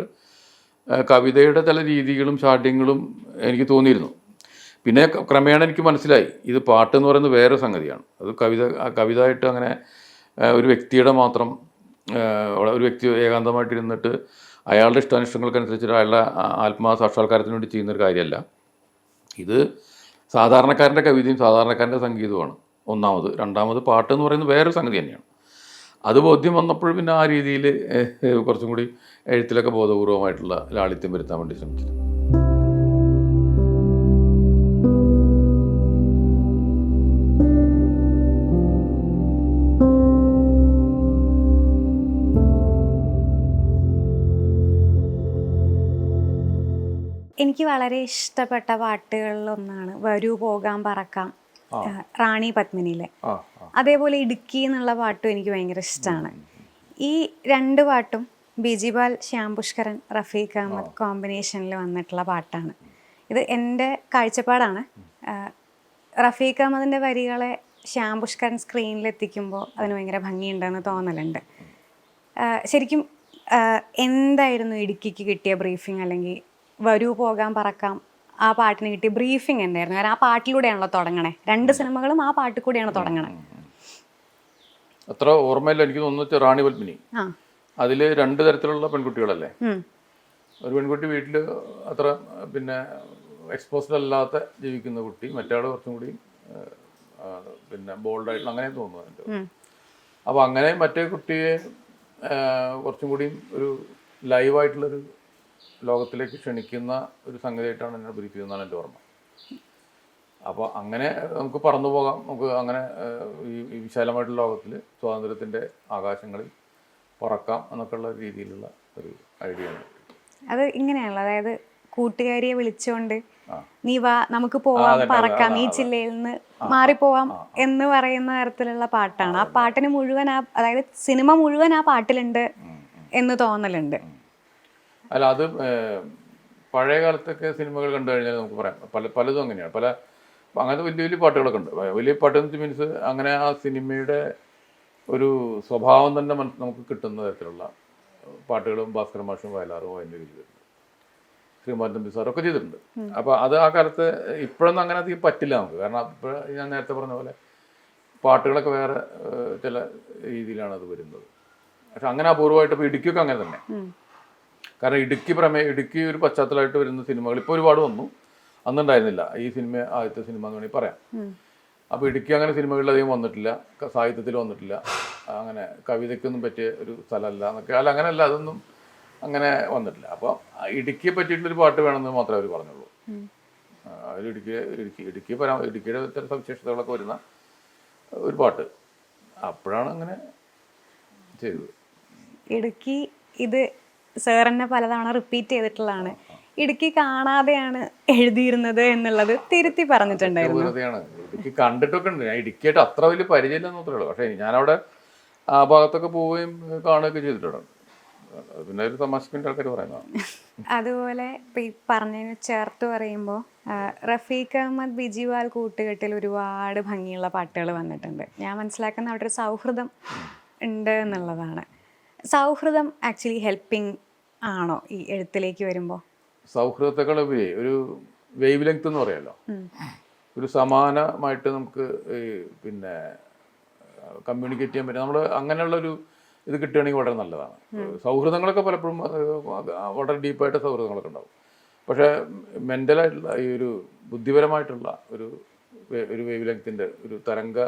A: കവിതയുടെ ചില രീതികളും ഷാഠ്യങ്ങളും എനിക്ക് തോന്നിയിരുന്നു. പിന്നെ ക്രമേണ എനിക്ക് മനസ്സിലായി ഇത് പാട്ട് എന്ന് പറയുന്നത് വേറെ സംഗതിയാണ്. അത് കവിത ആ കവിത ആയിട്ട് അങ്ങനെ ഒരു വ്യക്തിയുടെ മാത്രം ഒരു വ്യക്തി ഏകാന്തമായിട്ട് ഇരുന്നിട്ട് അയാളുടെ ഇഷ്ടാനിഷ്ടങ്ങൾക്കനുസരിച്ച് അയാളുടെ ആത്മാ സാക്ഷാത്കാരത്തിന് വേണ്ടി ചെയ്യുന്നൊരു കാര്യമല്ല. ഇത് സാധാരണക്കാരന്റെ കവിതയും സാധാരണക്കാരന്റെ സംഗീതവുമാണ്. ഒന്നാമത്. രണ്ടാമത് പാട്ട് എന്ന് പറയുന്നത് വേറൊരു സംഗതി തന്നെയാണ്. അത് ബോധ്യം വന്നപ്പോൾ പിന്നെ ആ രീതിയിൽ കുറച്ചും കൂടി എഴുത്തിലൊക്കെ ബോധപൂർവമായിട്ടുള്ള ലാളിത്യം വരുത്താൻ വേണ്ടി ശ്രമിച്ചത്.
B: എനിക്ക് വളരെ ഇഷ്ടപ്പെട്ട പാട്ടുകളിലൊന്നാണ് വരൂ പോകാം പറക്കാം റാണി പത്മിനിയിലെ അതേപോലെ ഇടുക്കി എന്നുള്ള പാട്ടും എനിക്ക് ഭയങ്കര ഇഷ്ടമാണ്. ഈ രണ്ട് പാട്ടും ബിജിപാൽ ശ്യാം പുഷ്കരൻ റഫീഖ് അഹമ്മദ് കോമ്പിനേഷനിൽ വന്നിട്ടുള്ള പാട്ടാണ്. ഇത് എന്റെ കാഴ്ചപ്പാടാണ്. റഫീഖ് അഹമ്മദിന്റെ വരികളെ ശ്യാം പുഷ്കരൻ സ്ക്രീനിൽ എത്തിക്കുമ്പോൾ അതിന് ഭയങ്കര ഭംഗിയുണ്ടെന്ന് തോന്നലുണ്ട്. ശരിക്കും എന്തായിരുന്നു ഇടുക്കിക്ക് കിട്ടിയ ബ്രീഫിംഗ് അല്ലെങ്കിൽ വരൂ പോകാം പറക്കാം ആ പാട്ടിന് കിട്ടിയ ബ്രീഫിംഗ് എന്തായിരുന്നു? കാരണം ആ പാട്ടിലൂടെയാണല്ലോ തുടങ്ങണേ. രണ്ട് സിനിമകളും ആ പാട്ടിൽ കൂടെയാണ് തുടങ്ങണേ.
A: അത്ര ഓർമ്മയില്ല. എനിക്ക് തോന്നുന്നു റാണി പത്മിനി.
B: ആ.
A: അതിൽ രണ്ട് തരത്തിലുള്ള പെൺകുട്ടികളല്ലേ? ഒരു പെൺകുട്ടി വീട്ടിൽ അത്ര പിന്നെ എക്സ്പോസ്ഡ് അല്ലാത്ത ജീവിക്കുന്ന കുട്ടി മറ്റാൾ കുറച്ചും കൂടി പിന്നെ ബോൾഡായിട്ടുള്ള അങ്ങനെ തോന്നുന്നു
B: എന്റെ
A: അപ്പോൾ അങ്ങനെ മറ്റേ കുട്ടിയെ കുറച്ചും കൂടി ഒരു ലൈവായിട്ടുള്ളൊരു ലോകത്തിലേക്ക് ക്ഷണിക്കുന്ന ഒരു സംഗതിയായിട്ടാണ് എന്നെ ബ്രീഫ് ചെയ്തതെന്നാണ് എന്റെ ഓർമ്മ. അപ്പോൾ അങ്ങനെ നമുക്ക് പറന്നു പോകാം. നമുക്ക് അങ്ങനെ ഈ ഈ വിശാലമായിട്ടുള്ള ലോകത്തിൽ സ്വാതന്ത്ര്യത്തിന്റെ ആകാശങ്ങളിൽ പറക്കാം എന്നൊക്കെയുള്ള രീതിയിലുള്ള ഒരു ഐഡിയ ആണ്
B: അത് ഇങ്ങനെയാണ് അതായത് കൂട്ടുകാരിയെ വിളിച്ചുകൊണ്ട് നീ വാ നമുക്ക് പോവാം പറക്കാം ഈ. ജില്ലയിൽ നിന്ന് മാറിപ്പോവാം എന്ന് പറയുന്ന തരത്തിലുള്ള പാട്ടാണ്. ആ പാട്ടിന് മുഴുവൻ ആ അതായത് സിനിമ മുഴുവൻ ആ പാട്ടിലുണ്ട് എന്ന് തോന്നലുണ്ട്.
A: അല്ല അത് പഴയ കാലത്തൊക്കെ സിനിമകൾ കണ്ടു കഴിഞ്ഞാൽ നമുക്ക് പറയാം. പല പലതും അങ്ങനെയാണ്. പല അങ്ങനത്തെ വലിയ വലിയ പാട്ടുകളൊക്കെ ഉണ്ട്. വലിയ പാട്ട് മീൻസ് അങ്ങനെ ആ സിനിമയുടെ ഒരു സ്വഭാവം തന്നെ മനസ്സ് നമുക്ക് കിട്ടുന്ന തരത്തിലുള്ള പാട്ടുകളും ഭാസ്കര മാഷും വയലാറും അതിന്റെ ചെയ്തിട്ടുണ്ട് ശ്രീമാൻ തമ്പി സാറൊക്കെ ഒക്കെ ചെയ്തിട്ടുണ്ട്. അപ്പോൾ അത് ആ കാലത്ത് ഇപ്പോഴൊന്നും അങ്ങനെ അധികം പറ്റില്ല നമുക്ക്. കാരണം ഇപ്പോൾ ഞാൻ നേരത്തെ പറഞ്ഞ പോലെ പാട്ടുകളൊക്കെ വേറെ ചില രീതിയിലാണ് അത് വരുന്നത്. പക്ഷെ അങ്ങനെ അപൂർവമായിട്ട് ഇപ്പോൾ ഇടുക്കിയൊക്കെ അങ്ങനെ തന്നെ. കാരണം ഇടുക്കി പ്രമേയം ഇടുക്കി ഒരു പശ്ചാത്തലമായിട്ട് വരുന്ന സിനിമകൾ ഇപ്പോൾ ഒരുപാട് വന്നു. അന്നുണ്ടായിരുന്നില്ല. ഈ സിനിമ ആദ്യത്തെ സിനിമ എന്ന് വേണമെങ്കിൽ പറയാം. അപ്പോൾ ഇടുക്കി അങ്ങനെ സിനിമകളിലധികം വന്നിട്ടില്ല. സാഹിത്യത്തിൽ വന്നിട്ടില്ല. അങ്ങനെ കവിതയ്ക്കൊന്നും പറ്റിയ ഒരു സ്ഥലമല്ല എന്നൊക്കെ. അല്ല അങ്ങനെയല്ല അതൊന്നും അങ്ങനെ വന്നിട്ടില്ല. അപ്പോൾ ഇടുക്കിയെ പറ്റിയിട്ടുള്ളൊരു പാട്ട് വേണമെന്ന് മാത്രമേ അവർ പറഞ്ഞുള്ളൂ. അവർ ഇടുക്കി ഇടുക്കി ഇടുക്കി പരാ ഇടുക്കിയുടെ ഇത്തരം സവിശേഷതകളൊക്കെ വരുന്ന ഒരു പാട്ട്. അപ്പോഴാണ് അങ്ങനെ ചെയ്തത്.
B: ഇടുക്കി ഇത് സാർ തന്നെ പലതവണ റിപ്പീറ്റ് ചെയ്തിട്ടുള്ളതാണ്. ഇടുക്കി കാണാതെയാണ് എഴുതിയിരുന്നത് എന്നുള്ളത് തിരുത്തി പറഞ്ഞിട്ടുണ്ടായിരുന്നു.
A: ഇടുക്കി കണ്ടിട്ടൊക്കെ ഉണ്ട്. ഞാൻ ഇടുക്കിയായിട്ട് അത്ര വലിയ പരിചയമില്ലെന്ന് മാത്രമേ ഉള്ളൂ. പക്ഷേ ഞാനവിടെ ആ ഭാഗത്തൊക്കെ പോവുകയും കാണുകയൊക്കെ ചെയ്തിട്ടുണ്ട്. പിന്നെ ഒരു തമാശക്കിന്റെ ആൾക്കാർ പറയുന്നതാണ്
B: അതുപോലെ ഈ പറഞ്ഞതിന് ചേർത്ത് പറയുമ്പോൾ റഫീഖ് അഹമ്മദ് ബിജിവാൽ കൂട്ടുകെട്ടിൽ ഒരുപാട് ഭംഗിയുള്ള പാട്ടുകൾ വന്നിട്ടുണ്ട്. ഞാൻ മനസ്സിലാക്കുന്ന അവിടെ ഒരു സൗഹൃദം ഉണ്ട് എന്നുള്ളതാണ്. സൗഹൃദം ആക്ച്വലി ഹെൽപ്പിംഗ് ആണോ ഈ എഴുത്തിലേക്ക് വരുമ്പോൾ
A: സൗഹൃദത്തെക്കാൾ ഒരു വേവ് ലെങ്ത് എന്ന് പറയാമല്ലോ ഒരു സമാനമായിട്ട് നമുക്ക് പിന്നെ കമ്മ്യൂണിക്കേറ്റ് ചെയ്യാൻ പറ്റും. നമ്മൾ അങ്ങനെയുള്ള ഒരു ഇത് കിട്ടുകയാണെങ്കിൽ വളരെ നല്ലതാണ്. സൗഹൃദങ്ങളൊക്കെ പലപ്പോഴും വളരെ ഡീപ്പായിട്ട് സൗഹൃദങ്ങളൊക്കെ ഉണ്ടാവും. പക്ഷേ മെന്റലായിട്ടുള്ള ഈ ഒരു ബുദ്ധിപരമായിട്ടുള്ള ഒരു ഒരു വേവ് ലെങ്ത്തിന്റെ ഒരു തരംഗ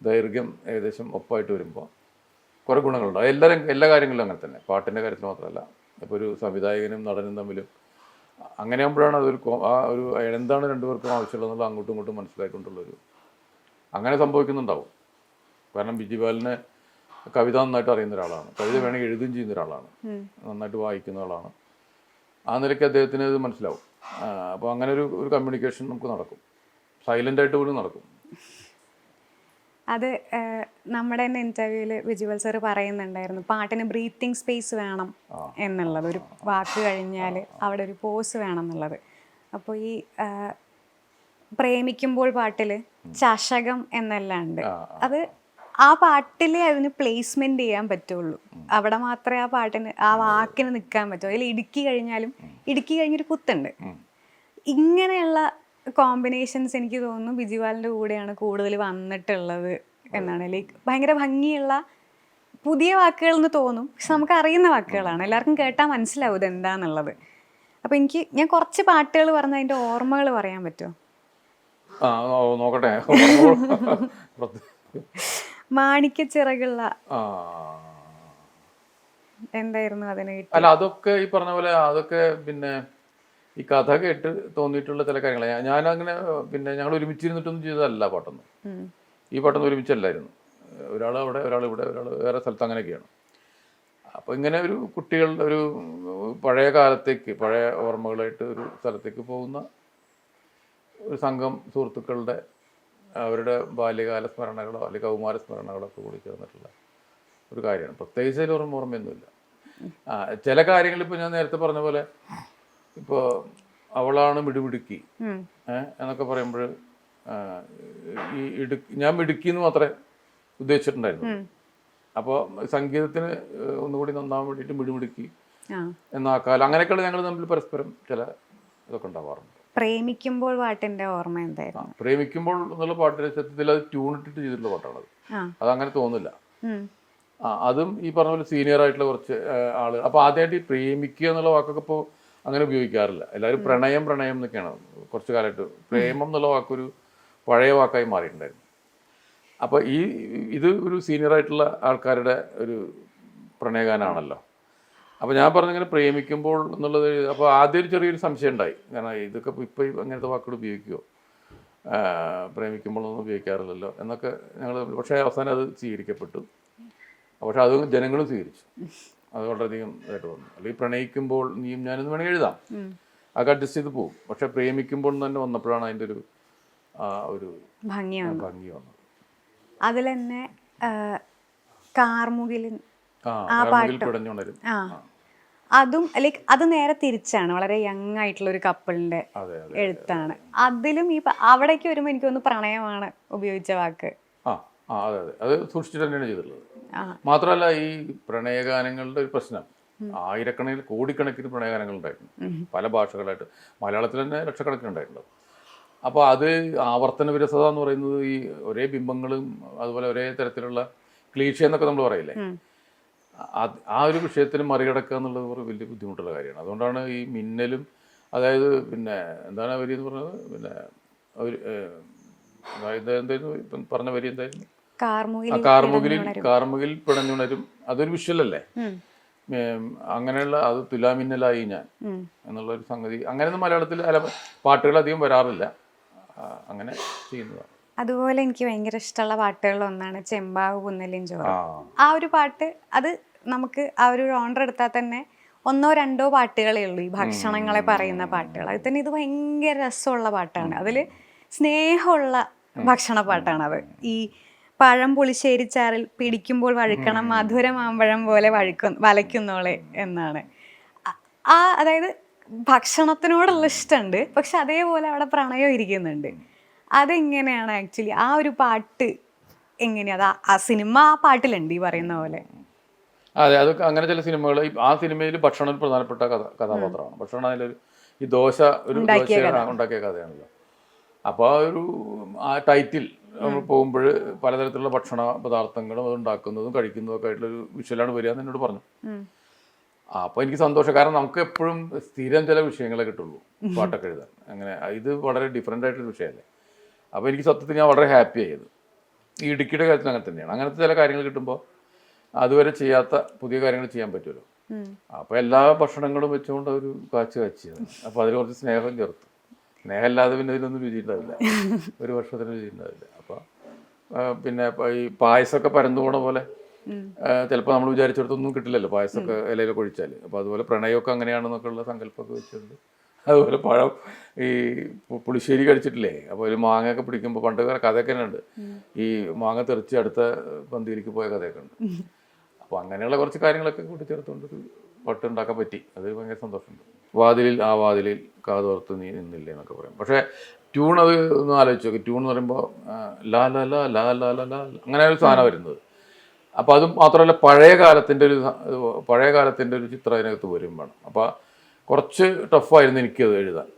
A: ദൈർഘ്യം ഏകദേശം ഒപ്പമായിട്ട് വരുമ്പോൾ കുറേ ഗുണങ്ങളുണ്ടാവും എല്ലാ എല്ലാ കാര്യങ്ങളിലും അങ്ങനെ തന്നെ. പാട്ടിന്റെ കാര്യത്തിൽ മാത്രമല്ല ഇപ്പോൾ ഒരു സംവിധായകനും നടനും തമ്മിലും അങ്ങനെ ആകുമ്പോഴാണ് അതൊരു ആ ഒരു എന്താണ് രണ്ടുപേർക്കും ആവശ്യമുള്ളതെന്നുള്ള അങ്ങോട്ടും ഇങ്ങോട്ടും മനസ്സിലാക്കിക്കൊണ്ടുള്ളൊരു അങ്ങനെ സംഭവിക്കുന്നുണ്ടാവും. കാരണം ബിജിപാലിനെ കവിത നന്നായിട്ട് അറിയുന്ന ഒരാളാണ്. കവിത വേണമെങ്കിൽ എഴുതുകയും ചെയ്യുന്ന ഒരാളാണ്. നന്നായിട്ട് വായിക്കുന്ന ആളാണ്. ആ നിലയ്ക്ക് അദ്ദേഹത്തിന് ഇത് മനസ്സിലാവും. അപ്പോൾ അങ്ങനെ ഒരു ഒരു കമ്മ്യൂണിക്കേഷൻ നമുക്ക് നടക്കും. സൈലന്റ് ആയിട്ട് പോലും നടക്കും.
B: അത് നമ്മുടെ തന്നെ ഇന്റർവ്യൂൽ വിജുവൽ സർ പറയുന്നുണ്ടായിരുന്നു പാട്ടിന് ബ്രീത്തിങ് സ്പേസ് വേണം എന്നുള്ളത്. ഒരു വാക്ക് കഴിഞ്ഞാൽ അവിടെ ഒരു പോസ് വേണം എന്നുള്ളത്. അപ്പോൾ ഈ പ്രേമിക്കുമ്പോൾ പാട്ടിൽ ചഷകം എന്നെല്ലാം ഉണ്ട് അത് ആ പാട്ടിലെ അതിന് പ്ലേസ്മെന്റ് ചെയ്യാൻ പറ്റുള്ളൂ. അവിടെ മാത്രമേ ആ പാട്ടിന് ആ വാക്കിന് നിൽക്കാൻ പറ്റൂ. അതിൽ ഇടുക്കി കഴിഞ്ഞാലും ഇടുക്കി കഴിഞ്ഞൊരു കുത്തുണ്ട്. ഇങ്ങനെയുള്ള കോമ്പിനേഷൻസ് എനിക്ക് തോന്നുന്നു ബിജിവാലിന്റെ കൂടെയാണ് കൂടുതൽ വന്നിട്ടുള്ളത്. എന്നാണ്. ലൈക്ക് ഭയങ്കര ഭംഗിയുള്ള പുതിയ വാക്കുകൾ എന്ന് തോന്നും. പക്ഷെ നമുക്ക് അറിയുന്ന വാക്കുകളാണ്. എല്ലാവർക്കും കേട്ടാൽ മനസ്സിലാവും ഇത് എന്താന്നുള്ളത് അപ്പോൾ എനിക്ക് ഞാൻ കുറച്ച് പാട്ടുകൾ പറഞ്ഞ അതിന്റെ ഓർമ്മകൾ പറയാൻ പറ്റുമോ?
A: നോക്കട്ടെ.
B: മാണിക്യ ചിറകുള്ള എന്തായിരുന്നു അതിന്
A: അല്ല അതൊക്കെ ഈ പറഞ്ഞ പോലെ അതൊക്കെ പിന്നെ ഈ കഥ കേട്ട് തോന്നിയിട്ടുള്ള ചില കാര്യങ്ങൾ ഞാൻ അങ്ങനെ പിന്നെ ഞങ്ങൾ ഒരുമിച്ചിരുന്നിട്ടൊന്നും ചെയ്തതല്ല പാട്ടൊന്നും. ഈ പാട്ടൊന്നും ഒരുമിച്ചല്ലായിരുന്നു. ഒരാൾ അവിടെ ഒരാൾ ഇവിടെ ഒരാൾ വേറെ സ്ഥലത്ത് അങ്ങനെയൊക്കെയാണ്. അപ്പോൾ ഇങ്ങനെ ഒരു കുട്ടികളുടെ ഒരു പഴയ കാലത്തേക്ക് പഴയ ഓർമ്മകളായിട്ട് ഒരു സ്ഥലത്തേക്ക് പോകുന്ന ഒരു സംഘം സുഹൃത്തുക്കളുടെ അവരുടെ ബാല്യകാല സ്മരണകളോ അല്ലെങ്കിൽ കൗമാര സ്മരണകളോ ഒക്കെ കൂടി ചേർന്നിട്ടുള്ള ഒരു കാര്യമാണ്. പ്രത്യേകിച്ച് അതിൽ ഓർമ്മ ഓർമ്മയൊന്നുമില്ല. ആ ചില കാര്യങ്ങൾ ഇപ്പോൾ ഞാൻ നേരത്തെ പറഞ്ഞ പോലെ ഇപ്പോൾ അവളാണ് മിടുമിടുക്കി ഏഹ് എന്നൊക്കെ പറയുമ്പോൾ ഈ ഇടു ഞാൻ ഇടുക്കി എന്ന് മാത്രമേ ഉദ്ദേശിച്ചിട്ടുണ്ടായിരുന്നു അപ്പോൾ സംഗീതത്തിന് ഒന്നുകൂടി നന്നാവാൻ വേണ്ടിയിട്ട് മിടുമിടുക്കി
B: ആ.
A: അങ്ങനെയൊക്കെയാണ് ഞങ്ങൾ തമ്മിൽ പരസ്പരം ചില ഇതൊക്കെ ഉണ്ടാവാറുണ്ട്.
B: പ്രേമിക്കുമ്പോൾ പാട്ടിന്റെ ഓർമ്മ എന്തായിരുന്നു?
A: പ്രേമിക്കുമ്പോൾ എന്നുള്ള പാട്ടിന്റെ സത്യത്തിൽ അത് ട്യൂൺ ഇട്ടിട്ട് ചെയ്തിട്ടുള്ള പാട്ടാണത്
B: അത്.
A: അതങ്ങനെ തോന്നില്ല ആ അതും ഈ പറഞ്ഞ പോലെ സീനിയർ ആയിട്ടുള്ള കുറച്ച് ആൾ. അപ്പൊ ആദ്യമായിട്ട് ഈ പ്രേമിക്കുക എന്നുള്ള വാക്കൊക്കെ ഇപ്പോൾ അങ്ങനെ ഉപയോഗിക്കാറില്ല. എല്ലാവരും പ്രണയം പ്രണയം എന്നൊക്കെയാണ് കുറച്ചു കാലമായിട്ട്. പ്രേമം എന്നുള്ള വാക്കൊരു പഴയ വാക്കായി മാറിയിട്ടുണ്ടായിരുന്നു. അപ്പോൾ ഈ ഇത് ഒരു സീനിയർ ആയിട്ടുള്ള ആൾക്കാരുടെ ഒരു പ്രണയഗാനാണല്ലോ. അപ്പോൾ ഞാൻ പറഞ്ഞിങ്ങനെ പ്രേമിക്കുമ്പോൾ എന്നുള്ളത് അപ്പോൾ ആദ്യം ഒരു ചെറിയൊരു സംശയം ഉണ്ടായി. കാരണം ഇതൊക്കെ ഇപ്പോൾ അങ്ങനത്തെ വാക്കുകൾ ഉപയോഗിക്കുമോ പ്രേമിക്കുമ്പോഴൊന്നും ഉപയോഗിക്കാറില്ലല്ലോ എന്നൊക്കെ ഞങ്ങൾ പക്ഷേ അവസാനം അത് സ്വീകരിക്കപ്പെട്ടു. പക്ഷെ അത് ജനങ്ങളും സ്വീകരിച്ചു. അത് വളരെയധികം ഇതായിട്ട് വന്നു. അല്ലെങ്കിൽ പ്രണയിക്കുമ്പോൾ നീയും ഞാനെന്ന് വേണമെങ്കിൽ എഴുതാം. അതൊക്കെ അഡ്ജസ്റ്റ് ചെയ്ത് പോകും പക്ഷെ പ്രേമിക്കുമ്പോൾ തന്നെ വന്നപ്പോഴാണ് അതിന്റെ ഒരു ഒരു
B: ഭംഗിയാണ്
A: ഭംഗി
B: അതിൽ തന്നെ ആ, കാർമുകിലിൻ
A: ആ. കാർമുകിൽ
B: അതും ലൈക്ക് അത് നേരെ തിരിച്ചാണ്. വളരെ യങ് ആയിട്ടുള്ള ഒരു കപ്പിളിന്റെ എഴുത്താണ്. അതിലും ഈ അവിടേക്ക് വരുമ്പോൾ എനിക്ക് തോന്നുന്നു പ്രണയമാണ് ഉപയോഗിച്ച വാക്ക്.
A: ആ അതെ അതെ. അത് സൂക്ഷിച്ചിട്ട് തന്നെയാണ് ചെയ്തിട്ടുള്ളത്.
B: മാത്രല്ല
A: മാത്രമല്ല ഈ പ്രണയഗാനങ്ങളുടെ ഒരു പ്രശ്നം. ആയിരക്കണക്കിന് കോടിക്കണക്കിന് പ്രണയഗാനങ്ങൾ ഉണ്ടായിരുന്നു പല ഭാഷകളായിട്ട്. മലയാളത്തിൽ തന്നെ ലക്ഷക്കണക്കിന് ഉണ്ടായിട്ടുണ്ട്. അപ്പോൾ അത് ആവർത്തന വിരസത എന്ന് പറയുന്നത് ഈ ഒരേ ബിംബങ്ങളും അതുപോലെ ഒരേ തരത്തിലുള്ള ക്ലീഷ എന്നൊക്കെ നമ്മൾ പറയില്ലേ? ആ ഒരു വിഷയത്തിന് മറികടക്കുക എന്നുള്ളത് ഒരു വലിയ ബുദ്ധിമുട്ടുള്ള കാര്യമാണ്. അതുകൊണ്ടാണ് ഈ മിന്നലും അതായത് പിന്നെ എന്താണ് വരി എന്ന് പറഞ്ഞത്? പിന്നെ ഒരു അതായത് എന്തായിരുന്നു? ഇപ്പം പറഞ്ഞ വരി എന്തായിരുന്നു? കാർമുകിൽ കാർമുകിൽ പിടഞ്ഞുണരും അതൊരു വിഷ്വലല്ലേ. അങ്ങനെയുള്ള അത് തുലാമിന്നലായി ഞാൻ എന്നുള്ള ഒരു സംഗതി. അങ്ങനെയൊന്നും മലയാളത്തിൽ അല്ല പാട്ടുകൾ അധികം വരാറില്ല. അങ്ങനെ ചെയ്യുന്നതാണ്
B: അതുപോലെ എനിക്ക് ഭയങ്കര ഇഷ്ടമുള്ള പാട്ടുകളിൽ ഒന്നാണ് ചെമ്പാവ് പുന്നലിൻ ചോറ്.
A: ആ.
B: ആ ഒരു പാട്ട് അത് നമുക്ക് ആ ഒരു ഓണർ എടുത്താൽ തന്നെ ഒന്നോ രണ്ടോ പാട്ടുകളേ ഉള്ളൂ. ഈ ഭക്ഷണങ്ങളെ പറയുന്ന പാട്ടുകൾ. അതിൽ തന്നെ ഇത് ഭയങ്കര രസമുള്ള പാട്ടാണ്. അതിൽ സ്നേഹമുള്ള ഭക്ഷണ പാട്ടാണത് ഈ പഴം പുളിശ്ശേരിച്ചാറിൽ പിടിക്കുമ്പോൾ വഴുക്കണം മധുരമാമ്പഴം പോലെ വഴുക്കും വലയ്ക്കുന്നോളെ എന്നാണ്. ആ അതായത് ഭക്ഷണത്തിനോടുള്ള ഇഷ്ടമുണ്ട് പക്ഷെ അതേപോലെ അവിടെ പ്രണയം ഇരിക്കുന്നുണ്ട്. അതെങ്ങനെയാണ് ആക്ച്വലി? ആ ഒരു പാട്ട് എങ്ങനെയാ? ആ- സിനിമ ആ പാട്ടിലുണ്ട് ഈ പറയുന്ന പോലെ.
A: അതെ അതൊക്കെ അങ്ങനെ ചില സിനിമകൾ ആ സിനിമയിൽ ഭക്ഷണം ഒരു പ്രധാനപ്പെട്ട കഥ കഥാപാത്രമാണ്. ഭക്ഷണം അതിലൊരു ഈ ദോശ ഒരു ഉണ്ടാക്കിയ കഥയാണല്ലോ. അപ്പോൾ ആ ഒരു ആ ടൈറ്റിൽ നമ്മൾ പോകുമ്പോൾ പലതരത്തിലുള്ള ഭക്ഷണ പദാർത്ഥങ്ങളും അത് ഉണ്ടാക്കുന്നതും കഴിക്കുന്നതും ഒക്കെ ആയിട്ടുള്ള ഒരു വിഷ്വലാണ് വരിക എന്ന് എന്നോട് പറഞ്ഞു. അപ്പോൾ എനിക്ക് സന്തോഷം. കാരണം നമുക്ക് എപ്പോഴും സ്ഥിരം ചില വിഷയങ്ങളെ കിട്ടുള്ളൂ. പാട്ടൊക്കെ എഴുതാൻ. അങ്ങനെ ഇത് വളരെ ഡിഫറെന്റ് ആയിട്ടൊരു വിഷയമല്ലേ. അപ്പോൾ എനിക്ക് സത്യത്തിൽ ഞാൻ വളരെ ഹാപ്പി ആയത് ഈ ഇടുക്കിയുടെ കാര്യത്തിൽ അങ്ങനെ തന്നെയാണ്. അങ്ങനത്തെ ചില കാര്യങ്ങൾ കിട്ടുമ്പോൾ അതുവരെ ചെയ്യാത്ത പുതിയ കാര്യങ്ങൾ ചെയ്യാൻ പറ്റുമല്ലോ. അപ്പോൾ എല്ലാ ഭക്ഷണങ്ങളും വെച്ചുകൊണ്ട് ഒരു കാച്ച് കാച്ചിയത് അപ്പോൾ അതിൽ കുറച്ച് സ്നേഹം ചേർത്തു സ്നേഹമില്ലാതെ പിന്നെ ഇതിലൊന്നും രുചി ഉണ്ടാവില്ല ഒരു വർഷത്തിന് രുചി ഉണ്ടാവില്ല അപ്പോൾ പിന്നെ ഈ പായസമൊക്കെ പരന്നു പോണ പോലെ ചിലപ്പോൾ നമ്മൾ വിചാരിച്ചിടത്തൊന്നും കിട്ടില്ലല്ലോ പായസമൊക്കെ ഇലയിലൊക്കെ ഒഴിച്ചാൽ അപ്പോൾ അതുപോലെ പ്രണയമൊക്കെ അങ്ങനെയാണെന്നൊക്കെ ഉള്ള സങ്കല്പമൊക്കെ വെച്ചിട്ടുണ്ട്. അതുപോലെ പഴം ഈ പുളിശ്ശേരി കഴിച്ചിട്ടില്ലേ? അപ്പോൾ ഒരു മാങ്ങയൊക്കെ പിടിക്കുമ്പോൾ പണ്ട് കഥയൊക്കെ തന്നെ ഉണ്ട് ഈ മാങ്ങ തെറിച്ച് അടുത്ത പന്തിയിലേക്ക് പോയ കഥയൊക്കെ ഉണ്ട് അപ്പോൾ അങ്ങനെയുള്ള കുറച്ച് കാര്യങ്ങളൊക്കെ കൂട്ടിച്ചേർത്തുകൊണ്ട് ഉണ്ടാക്കാൻ പറ്റി. അത് ഭയങ്കര സന്തോഷമുണ്ട്. വാതിലിൽ ആ വാതിലിൽ കാതോർത്ത് നീ നിന്നില്ലേ എന്നൊക്കെ പറയും. പക്ഷേ ട്യൂൺ അത് ഒന്ന് ആലോചിച്ച് നോക്കി. ട്യൂൺ എന്ന് പറയുമ്പോൾ ലാ ലാ ലാ ലാ ലാ ലാ അങ്ങനെ ഒരു സാധനം വരുന്നത്. അപ്പോൾ അതും മാത്രമല്ല പഴയ കാലത്തിന്റെ ഒരു പഴയ കാലത്തിന്റെ ഒരു ചിത്രം അതിനകത്ത് വരും വേണം. അപ്പോൾ കുറച്ച് ടഫായിരുന്നു എനിക്കത് എഴുതാൻ.